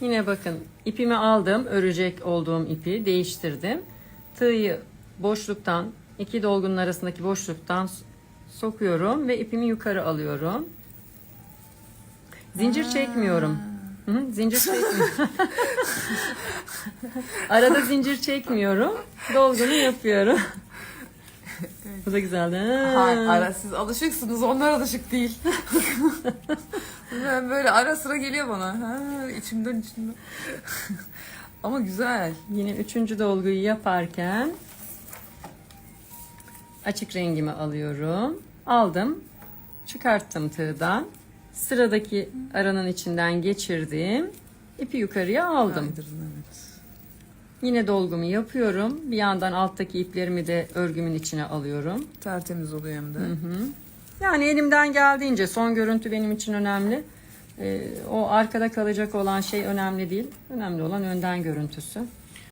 Yine bakın ipimi aldım. Örecek olduğum ipi değiştirdim. Tığı boşluktan iki dolgunun arasındaki boşluktan sokuyorum ve ipimi yukarı alıyorum. Zincir çekmiyorum. Hı hı, zincir çekmiyorum. Arada zincir çekmiyorum. Dolgunu yapıyorum. Bu da güzeldi. Ha. Hayır, ara siz alışıksınız, onlar alışık değil. ben böyle ara sıra geliyor bana. Ha, içimden içimden. Ama güzel. Yine üçüncü dolguyu yaparken açık rengimi alıyorum. Aldım. Çıkarttım tığdan. Sıradaki aranın içinden geçirdim. İpi yukarıya aldım. Kaydırın, evet. Yine dolgumu yapıyorum. Bir yandan alttaki iplerimi de örgümün içine alıyorum. Tertemiz oluyor hem de. Yani elimden geldiğince son görüntü benim için önemli. Ee, o arkada kalacak olan şey önemli değil. Önemli olan önden görüntüsü.